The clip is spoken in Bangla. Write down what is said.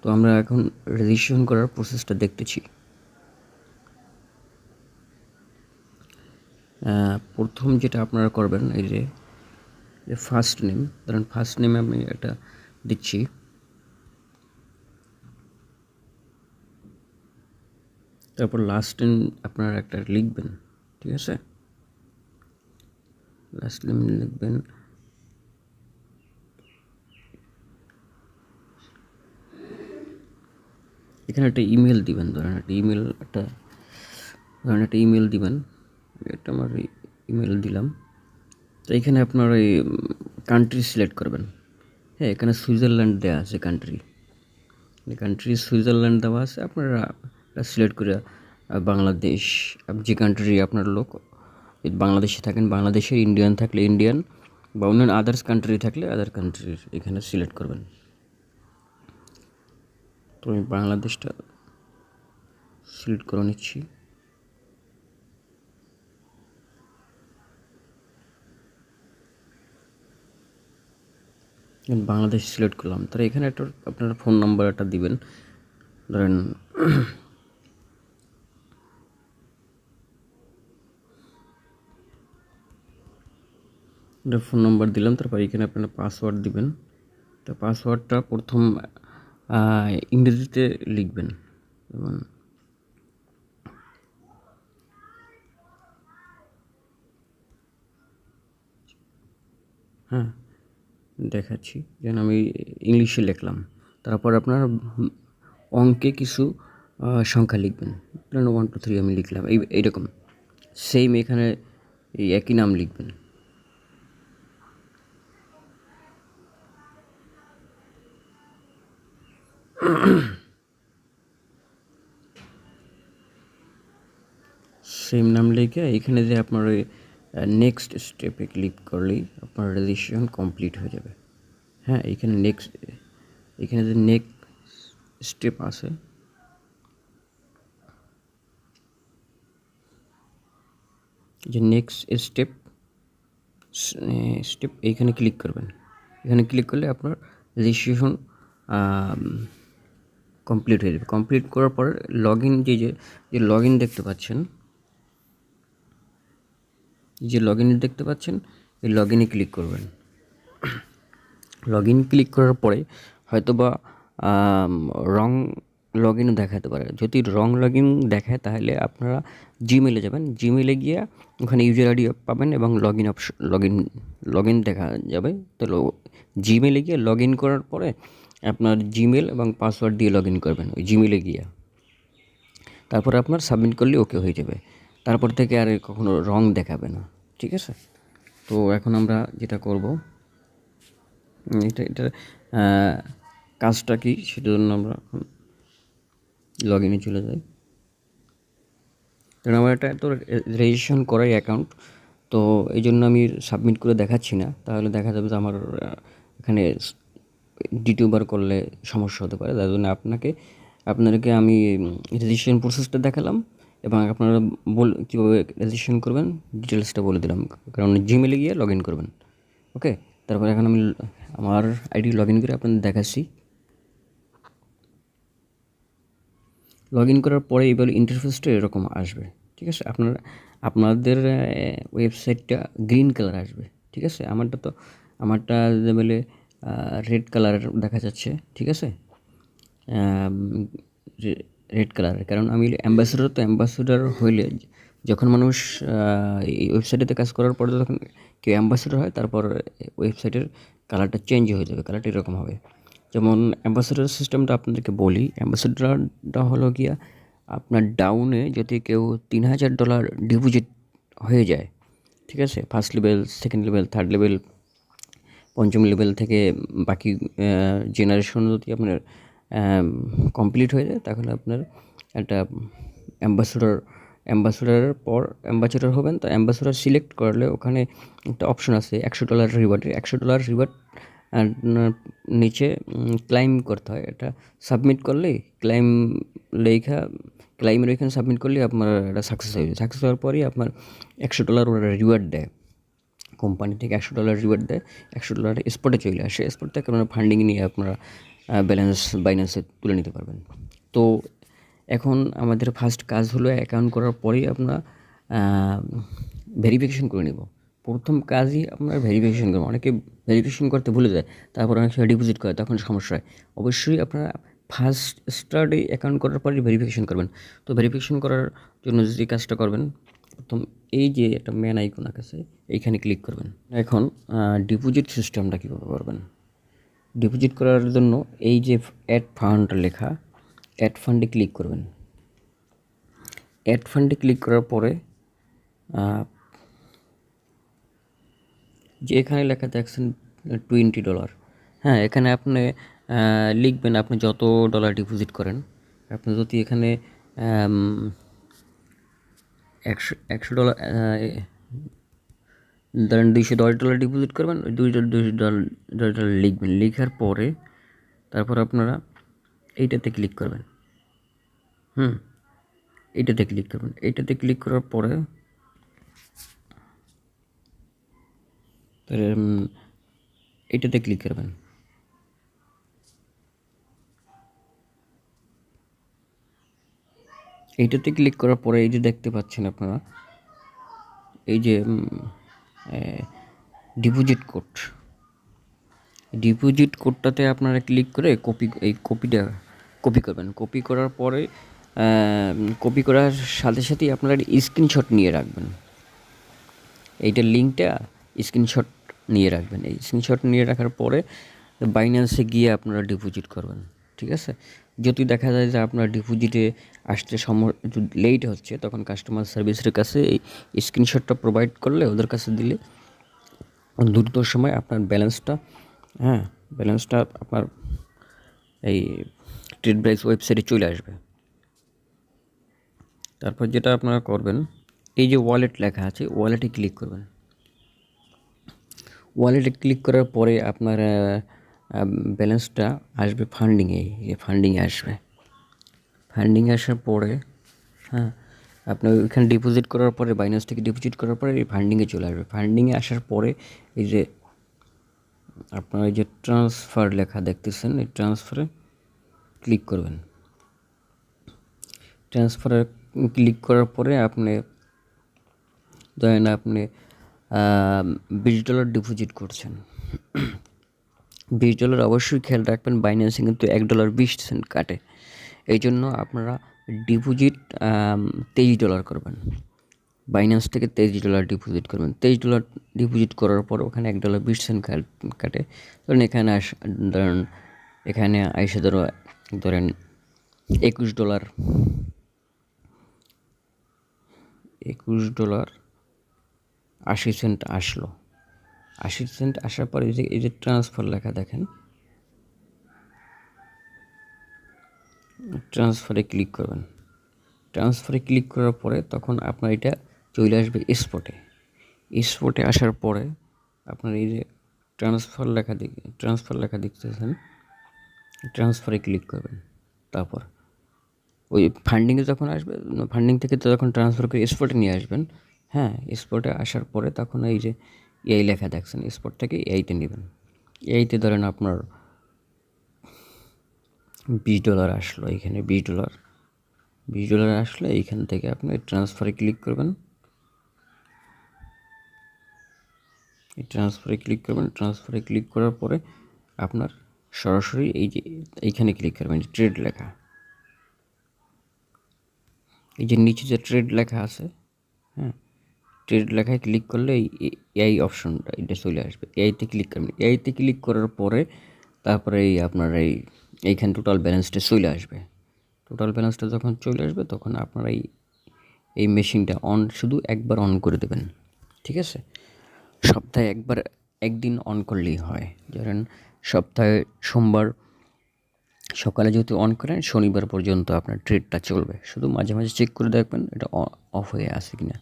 তো আমরা এখন রেজিস্ট্রেশন করার প্রসেসটা দেখতেছি। প্রথম যেটা আপনারা করবেন, এই যে ফার্স্ট নেম ধরেন ফার্স্ট নেমে আমি একটা দিচ্ছি। তারপর লাস্ট নেম আপনারা একটা লিখবেন, ঠিক আছে? লাস্ট নেম লিখবেন। এখানে একটা ইমেল দিবেন, ধরেন একটা ইমেল একটা, ধরেন একটা ইমেল দিবেন। এটা আমার ইমেল দিলাম। তো এখানে আপনার ওই কান্ট্রি সিলেক্ট করবেন। হ্যাঁ এখানে সুইজারল্যান্ড দেওয়া আছে কান্ট্রি কান্ট্রি সুইজারল্যান্ড দেওয়া আছে, আপনারা সিলেক্ট করে বাংলাদেশ যে কান্ট্রি আপনার লোক বাংলাদেশে থাকেন, বাংলাদেশের ইন্ডিয়ান থাকলে ইন্ডিয়ান বা অন্যান্য আদার্স কান্ট্রি থাকলে আদার কান্ট্রির এখানে সিলেক্ট করবেন। তো আমি বাংলাদেশটা সিলেক্ট করে নিচ্ছি। বাংলাদেশ সিলেক্ট করলাম। তাহলে এখানে একটা আপনার ফোন নাম্বার একটা দিবেন। ধরেন ফোন নাম্বার দিলাম, তারপর এখানে আপনারা পাসওয়ার্ড দিবেন। তো পাসওয়ার্ডটা প্রথম ইংরেজিতে লিখবেন। এবং হ্যাঁ দেখাচ্ছি। যেন আমি ইংলিশে লিখলাম। তারপর আপনার অঙ্কে কিছু সংখ্যা লিখবেন। ওয়ান টু থ্রি আমি লিখলাম। এই, এইরকম। সেম এখানে এই একই নাম লিখবেন। সেম নাম লিখে এখানে যে আপনার ওই নেক্সট স্টেপে ক্লিক করলেই আপনার রেজিস্ট্রেশন কমপ্লিট হয়ে যাবে। হ্যাঁ এখানে নেক্সট এখানে যে নেক্সট স্টেপ আছে, যে নেক্সট স্টেপ স্টেপ এইখানে ক্লিক করবেন। এখানে ক্লিক করলে আপনার রেজিস্ট্রেশন কমপ্লিট হয়ে যাবে। কমপ্লিট করার পর লগ ইন যে যে লগ ইন দেখতে পাচ্ছেন, যে লগ ইন দেখতে পাচ্ছেন, এই লগ ইনে ক্লিক করবেন। লগ ইন ক্লিক করার পরে হয়তো বা রং লগ ইনও দেখাতে পারে। যদি রং লগ ইন দেখায়, তাহলে আপনারা জিমেলে যাবেন। জিমেলে গিয়ে ওখানে ইউজার আইডি পাবেন এবং log in option log in log in দেখা যাবে তো জিমেলে গিয়ে লগ ইন করার পরে আপনার জিমেল এবং পাসওয়ার্ড দিয়ে লগ ইন করবেন, ওই জিমেলে গিয়ে। তারপরে আপনার সাবমিট করলে ওকে হয়ে যাবে। তারপর থেকে আর কখনো রং দেখাবে না, ঠিক আছে? তো এখন আমরা যেটা করব এটা এটা কাজটা কি? সেটার জন্য আমরা এখন লগ ইনে চলে যাই। কারণ আমার এটা তো রেজিস্ট্রেশন করাই অ্যাকাউন্ট তো এই জন্য আমি সাবমিট করে দেখাচ্ছি না। তাহলে দেখা যাবে যে আমার এখানে দ্বিতীয়বার করলে সমস্যা হতে পারে। তার জন্য আপনাকে, আপনাদেরকে আমি রেজিস্ট্রেশন প্রসেসটা দেখালাম এবং আপনারা বল, কীভাবে রেজিস্ট্রেশন করবেন ডিটেলসটা বলে দিলাম। কারণ জিমেলে গিয়ে লগ ইন করবেন। ওকে তারপর এখন আমি আমার আইডি লগ ইন করে আপনাদের দেখাচ্ছি। লগ ইন করার পরে এবার ইন্টারফেসটা এরকম আসবে। ঠিক আছে? আপনার, আপনাদের ওয়েবসাইটটা গ্রিন কালার আসবে। ঠিক আছে? আমারটা তো, আমারটা বলে রেড কালার দেখা যাচ্ছে, ঠিক আছে? রেড কালারের কারণ আমি অ্যাম্বাসেডর তো অ্যাম্বাসেডর হইলে যখন মানুষ এই ওয়েবসাইটেতে কাজ করার পরে যখন কেউ অ্যাম্বাসেডর হয়, তারপর ওয়েবসাইটের কালারটা চেঞ্জ হয়ে যাবে কালারটা এরকম হবে। যেমন অ্যাম্বাসেডর সিস্টেমটা আপনাদেরকে বলি অ্যাম্বাসেডরটা হলো গিয়া আপনার ডাউনে যদি কেউ তিন হাজার ডলার ডিপোজিট হয়ে যায়, ঠিক আছে? First level second level third level পঞ্চম লেভেল থেকে বাকি জেনারেশন যদি আপনার কমপ্লিট হয়ে যায়, তাহলে আপনার একটা অ্যাম্বাসেডর অ্যাম্বাসেডারের পর অ্যাম্বাসেডর হবেন। তো অ্যাম্বাসেডর সিলেক্ট করলে ওখানে একটা অপশন আছে, একশো ডলার রিওয়ার্ডের একশো ডলার রিওয়ার্ড নিচে ক্লাইম করতে হয়। এটা সাবমিট করলেই ক্লাইম লেখা ক্লাইমের ওইখানে সাবমিট করলে আপনার এটা সাকসেস হয়ে যাবে সাকসেস হওয়ার পরই আপনার একশো ডলার ওরা রিওয়ার্ড দেয়। কোম্পানি থেকে একশো ডলার রিওয়ার্ড দেয়, একশো ডলার স্পটে চলে আসে। স্পট থেকে আপনারা ফান্ডিং নিয়ে আপনারা ব্যালেন্স বাইন্যান্সে তুলে নিতে পারবেন। তো এখন আমাদের ফার্স্ট কাজ হলো অ্যাকাউন্ট করার পরেই আমরা ভেরিফিকেশন করে নেব। প্রথম কাজই আপনার ভেরিফিকেশন করবেন অনেকে ভেরিফিকেশন করতে ভুলে যায়, তারপর অনেক সময় ডিপোজিট করে, তখন সমস্যা হয়। অবশ্যই আপনারা ফার্স্ট স্টার্টে অ্যাকাউন্ট করার পরে ভেরিফিকেশন করবেন। তো ভেরিফিকেশন করার জন্য যে কাজটা করবেন প্রথম এই যে একটা ম্যান আইকন আছে এইখানে ক্লিক করবেন। এখন ডিপোজিট সিস্টেমটা কীভাবে করবেন? ডিপোজিট করার জন্য এই যে অ্যাড ফান্ড লেখা অ্যাড ফান্ডে ক্লিক করবেন। অ্যাড ফান্ডে ক্লিক করার পরে যে এখানে লেখা দেখছেন টোয়েন্টি ডলার হ্যাঁ এখানে আপনি লিখবেন আপনি যত ডলার ডিপোজিট করেন। আপনি যদি এখানে একশো একশো ডলার ধরেন দুইশো দশ ডলার ডিপোজিট করবেন, ওই দুই দুইশো ডলার, দশ ডলার লিখবেন। লেখার পরে তারপর আপনারা এইটাতে ক্লিক করবেন। হুম, এইটাতে ক্লিক করবেন। এইটাতে ক্লিক করার পরে এইটাতে ক্লিক করবেন। এইটাতে ক্লিক করার পরে এই যে দেখতে পাচ্ছেন আপনারা, এই যে ডিপোজিট কোড ডিপোজিট কোডটাতে আপনারা ক্লিক করে কপি এই কপিটা কপি করবেন। কপি করার পরে কপি করার সাথে সাথেই আপনারা স্ক্রিনশট নিয়ে রাখবেন। এইটার লিঙ্কটা স্ক্রিনশট নিয়ে রাখবেন। এই স্ক্রিনশট নিয়ে রাখার পরে বাইন্যান্সে গিয়ে আপনারা ডিপোজিট করবেন। ঠিক আছে? যদি দেখা যায় যে আপনার ডিপোজিটে আসতে সময় একটু লেট হচ্ছে, তখন কাস্টমার সার্ভিসের কাছে এই স্ক্রিনশটটা প্রোভাইড করলে ওদের কাছে দিলে দ্রুত সময় আপনার ব্যালেন্সটা হ্যাঁ ব্যালেন্সটা আপনার এই ট্রেড ব্রাইস ওয়েবসাইটে চলে আসবে। তারপর যেটা আপনারা করবেন, এই যে ওয়ালেট লেখা আছে ওয়ালেটে ক্লিক করবেন। ওয়ালেটে ক্লিক করার পরে আপনার ব্যালেন্সটা আসবে ফান্ডিংয়ে যে ফান্ডিংয়ে আসবে। ফান্ডিং আসার পরে হ্যাঁ আপনার ওইখানে ডিপোজিট করার পরে বাইন্যান্স থেকে ডিপোজিট করার পরে এই ফান্ডিংয়ে চলে আসবে। ফান্ডিংয়ে আসার পরে এই যে আপনার এই যে ট্রান্সফার লেখা দেখতেছেন, এই ট্রান্সফারে ক্লিক করবেন। ট্রান্সফারে ক্লিক করার পরে আপনি, ধরেন আপনি বিশ ডলার ডিপোজিট করছেন। বিশ ডলার অবশ্যই খেয়াল রাখবেন বাইন্যান্সে কিন্তু এক ডলার বিশ সেন্ট কাটে। এই জন্য আপনারা ডিপোজিট তেইশ ডলার করবেন। বাইন্যান্স থেকে তেইশ ডলার ডিপোজিট করবেন। তেইশ ডলার ডিপোজিট করার পর ওখানে এক ডলার বিশ সেন্ট কাটে ধরেন এখানে আস, ধরেন এখানে আইসে ধরো, ধরেন একুশ ডলার একুশ ডলার আশি সেন্ট আসলো। আশি সেন্ট আসার পর এই যে এই যে ট্রান্সফার লেখা দেখেন। ট্রান্সফারে ক্লিক করবেন। ট্রান্সফারে ক্লিক করার পরে তখন আপনার এটা চলে আসবে স্পটে স্পটে আসার পরে আপনার এই যে ট্রান্সফার লেখা দিক ট্রান্সফার লেখা দেখতেছেন ট্রান্সফারে ক্লিক করবেন। তারপর ওই ফান্ডিংয়ে যখন আসবে ফান্ডিং থেকে যখন ট্রান্সফার করে স্পটে নিয়ে আসবেন হ্যাঁ স্পটে আসার পরে তখন এই যে এই লেখা দেখছেন স্পট থেকে এইতে নেবেন। এইতে ধরেন আপনার বিশ ডলার আসলো এখানে, বিশ ডলার। বিশ ডলার আসলে এইখান থেকে আপনি ট্রান্সফারে ক্লিক করবেন। এই ট্রান্সফারে ক্লিক করবেন ট্রান্সফারে ক্লিক করার পরে আপনার সরাসরি এই যে এইখানে ক্লিক করবেন ট্রেড লেখা। এই যে নিচে যে ট্রেড লেখা আছে হ্যাঁ ট্রেড লেখায় ক্লিক করলে এই অপশনটা এটা চলে আসবে। এইতে ক্লিক করবেন এইতে ক্লিক করার পরে তারপরে এই আপনার এই, এইখানে টোটাল ব্যালেন্সটা চলে আসবে। টোটাল ব্যালেন্সটা যখন চলে আসবে, তখন আপনারা এই এই মেশিনটা অন শুধু একবার অন করে দেবেন। ঠিক আছে? সপ্তাহে একবার, একদিন অন করলেই হয়। ধরেন সপ্তাহে সোমবার সকালে যেহেতু অন করেন, শনিবার পর্যন্ত আপনার ট্রেডটা চলবে। শুধু মাঝে মাঝে চেক করে দেখবেন এটা অফ হয়ে আছে কিনা।